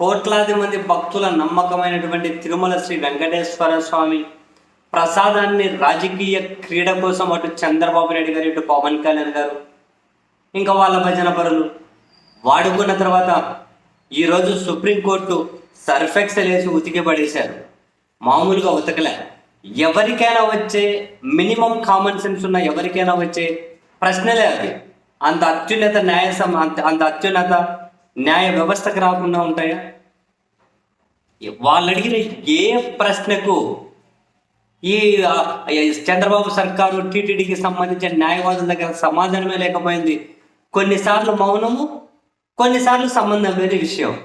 కోట్లాది మంది భక్తుల నమ్మకమైనటువంటి తిరుమల శ్రీ వెంకటేశ్వర స్వామి ప్రసాదాన్ని రాజకీయ క్రీడ కోసం అటు చంద్రబాబు నాయుడు గారు ఇటు పవన్ కళ్యాణ్ గారు ఇంకా వాళ్ళ భజన పరులు వాడుకున్న తర్వాత ఈరోజు సుప్రీంకోర్టు సర్ఫెక్స్ వేసి ఉతికి పడేశారు. మామూలుగా ఉతకలే. ఎవరికైనా వచ్చే మినిమం కామన్ సెన్స్ ఉన్న ఎవరికైనా వచ్చే ప్రశ్నలే అది అంత అత్యున్నత న్యాయసం అంత అంత అత్యున్నత న్యాయ వ్యవస్థకు రాకుండా ఉంటాయా? వాళ్ళు అడిగిన ఏ ప్రశ్నకు ఈ చంద్రబాబు సర్కారు టీటీడీకి సంబంధించిన న్యాయవాదుల దగ్గర సమాధానమే లేకపోయింది. కొన్నిసార్లు మౌనము కొన్నిసార్లు సంబంధం లేని విషయం.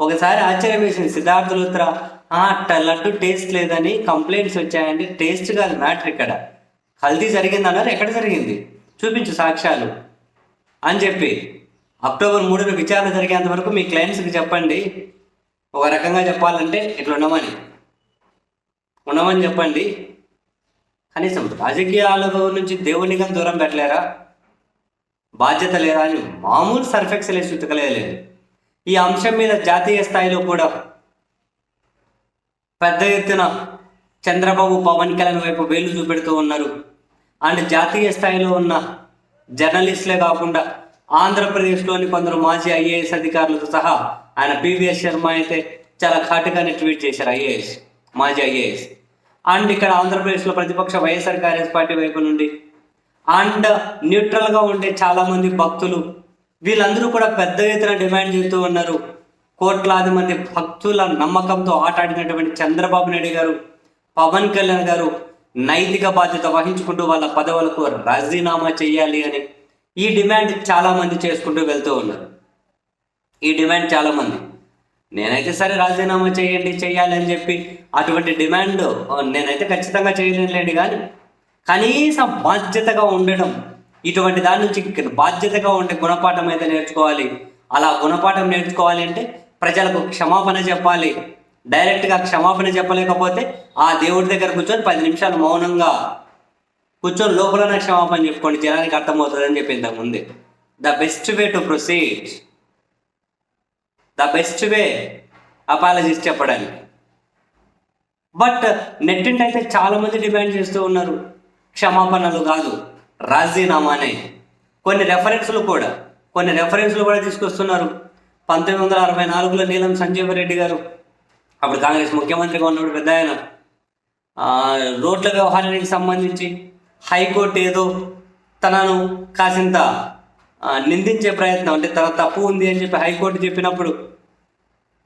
ఒకసారి ఆశ్చర్యం వేసింది సిద్ధార్థ లూత్రా. అట్ట లడ్డు టేస్ట్ లేదని కంప్లైంట్స్ వచ్చాయండి. టేస్ట్ కాదు మ్యాటర్ ఇక్కడ. కల్తీ జరిగింది అన్నారు ఎక్కడ జరిగింది? చూపించు సాక్ష్యాలు. అని చెప్పి అక్టోబర్ మూడున విచారణ జరిగేంత వరకు మీ క్లయింట్స్కి చెప్పండి. ఒక రకంగా చెప్పాలంటే ఇట్లా ఉండమని. ఉండమని చెప్పండి. కనీసం రాజకీయాల నుంచి దేవునిగా దూరం పెట్టలేరా? బాధ్యత లేదా అని మామూలు సర్ఫెక్సల్ వేసి ఉతకలేదు ఈ అంశం మీద జాతీయ స్థాయిలో కూడా పెద్ద ఎత్తున చంద్రబాబు పవన్ కళ్యాణ్ వైపు వేలు చూపెడుతూ ఉన్నారు. అండ్ జాతీయ స్థాయిలో ఉన్న జర్నలిస్టులే కాకుండా ఆంధ్రప్రదేశ్లోని కొందరు మాజీ ఐఏఎస్ అధికారులతో సహా ఆయన పివిఎస్ శర్మ అయితే చాలా ఘాటుగానే ట్వీట్ చేశారు ఐఏఎస్ మాజీ ఐఏఎస్. అండ్ ఇక్కడ ఆంధ్రప్రదేశ్లో ప్రతిపక్ష వైఎస్ఆర్ కాంగ్రెస్ పార్టీ వైపు నుండి అండ్ న్యూట్రల్గా ఉండే చాలామంది భక్తులు వీళ్ళందరూ కూడా పెద్ద ఎత్తున డిమాండ్ చేస్తూ ఉన్నారు. కోట్లాది మంది భక్తుల నమ్మకంతో ఆటాడినటువంటి చంద్రబాబు నాయుడు గారు పవన్ కళ్యాణ్ గారు నైతిక బాధ్యత వహించుకుంటూ వాళ్ళ పదవులకు రాజీనామా చేయాలి అని ఈ డిమాండ్ చాలామంది చేసుకుంటూ వెళ్తూ ఉన్నారు. ఈ డిమాండ్ చాలామంది నేనైతే సరే రాజీనామా చేయండి చేయాలి అని చెప్పి అటువంటి డిమాండ్ నేనైతే ఖచ్చితంగా చేయలేనులేండి కానీ కనీసం బాధ్యతగా ఉండడం ఇటువంటి దాని నుంచి బాధ్యతగా ఉండే గుణపాఠం అయితే నేర్చుకోవాలి. అలా గుణపాఠం నేర్చుకోవాలి అంటే ప్రజలకు క్షమాపణ చెప్పాలి. డైరెక్ట్గా క్షమాపణ చెప్పలేకపోతే ఆ దేవుడి దగ్గర కూర్చొని పది నిమిషాలు మౌనంగా కూర్చొని లోపలనే క్షమాపణ చెప్పుకోండి జనానికి అర్థమవుతుందని చెప్పి ఇంతకుముందే the best way to proceed the best way apologies చెప్పడానికి. బట్ నెట్టింటి అయితే చాలా మంది డిమాండ్ చేస్తూ ఉన్నారు. క్షమాపణలు కాదు రాజీనామానే. కొన్ని రెఫరెన్స్లు కూడా కొన్ని రెఫరెన్స్లు కూడా తీసుకొస్తున్నారు. పంతొమ్మిది వందల అరవై నాలుగులో నీలం సంజీవ రెడ్డి గారు. అప్పుడు కాంగ్రెస్ ముఖ్యమంత్రిగా ఉన్నప్పుడు పెద్ద ఆయన రోడ్ల వ్యవహారానికి సంబంధించి హైకోర్టు ఏదో తనను కాసింత నిందించే ప్రయత్నం అంటే తన తప్పు ఉంది అని చెప్పి హైకోర్టు చెప్పినప్పుడు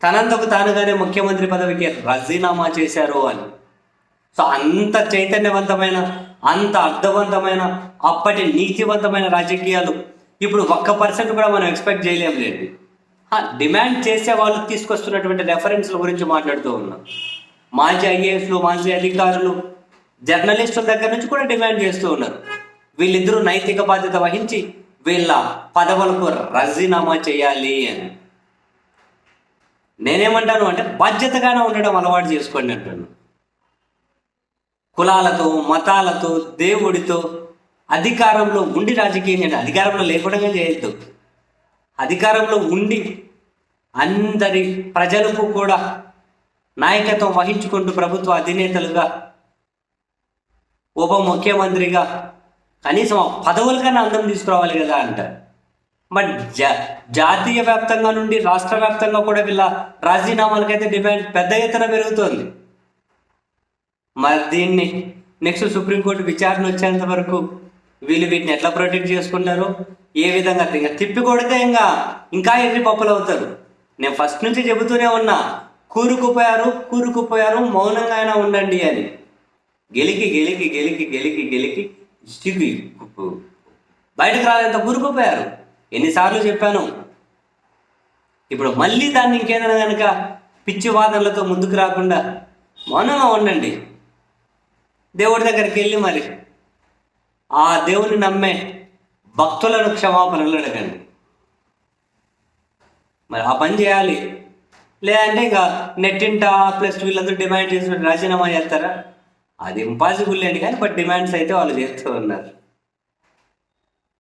తనంతకు తానుగానే ముఖ్యమంత్రి పదవికి రాజీనామా చేశారు అని. సో అంత చైతన్యవంతమైన అంత అర్థవంతమైన అప్పటి నీతివంతమైన రాజకీయాలు ఇప్పుడు ఒక్క పర్సెంట్ కూడా మనం ఎక్స్పెక్ట్ చేయలేం లేండి డిమాండ్ చేసే వాళ్ళు తీసుకొస్తున్నటువంటి రెఫరెన్స్ల గురించి మాట్లాడుతూ ఉన్నాం. మాజీ ఐఏఎస్లు మాజీ అధికారులు జర్నలిస్టుల దగ్గర నుంచి కూడా డిమాండ్ చేస్తూ ఉన్నారు. వీళ్ళిద్దరూ నైతిక బాధ్యత వహించి వీళ్ళ పదవులకు రాజీనామా చేయాలి అని. నేనేమంటాను అంటే బాధ్యతగానే ఉండడం అలవాటు చేసుకోండి అంటాను. కులాలతో మతాలతో దేవుడితో అధికారంలో ఉండి రాజకీయం చేయండి. అధికారంలో లేకుండా చేయొద్దు. అధికారంలో ఉండి అందరి ప్రజలకు కూడా నాయకత్వం వహించుకుంటూ ప్రభుత్వ అధినేతలుగా ఉప ముఖ్యమంత్రిగా కనీసం పదవుల కన్నా అందం తీసుకురావాలి కదా అంట బట్ జా జాతీయ వ్యాప్తంగా నుండి రాష్ట్ర వ్యాప్తంగా కూడా వీళ్ళ రాజీనామాలకైతే డిమాండ్ పెద్ద ఎత్తున పెరుగుతోంది. మరి దీన్ని నెక్స్ట్ సుప్రీంకోర్టు విచారణ వచ్చేంత వరకు వీళ్ళు వీటిని ఎట్లా ప్రొటెక్ట్ చేసుకుంటారు? ఏ విధంగా ఇంకా తిప్పి కొడితే ఇంకా ఇంకా ఎన్ని పప్పులు అవుతారు? నేను ఫస్ట్ నుంచి చెబుతూనే ఉన్నా కూరుకుపోయారు కూరుకుపోయారు మౌనంగా అయినా ఉండండి అని. గెలికి గెలికి గెలికి గెలికి గెలికి సిగ్గు బయటకు రాలేంత కూరుకుపోయారు ఎన్నిసార్లు చెప్పాను. ఇప్పుడు మళ్ళీ దాన్ని ఇంకేదైనా కనుక పిచ్చి వాదనలతో ముందుకు రాకుండా మౌనంగా ఉండండి. దేవుడి దగ్గరికి వెళ్ళి మరి ఆ దేవుని నమ్మే భక్తులను క్షమాపణలు అడగండి. మరి ఆ పని చేయాలి. లేదంటే ఇంకా నెట్టింట ప్లస్ వీళ్ళందరూ డిమాండ్ చేసి రాజీనామా చేస్తారా? అది ఇంపాసిబుల్ అండి కానీ బట్ డిమాండ్స్ అయితే వాళ్ళు చేస్తూ ఉన్నారు.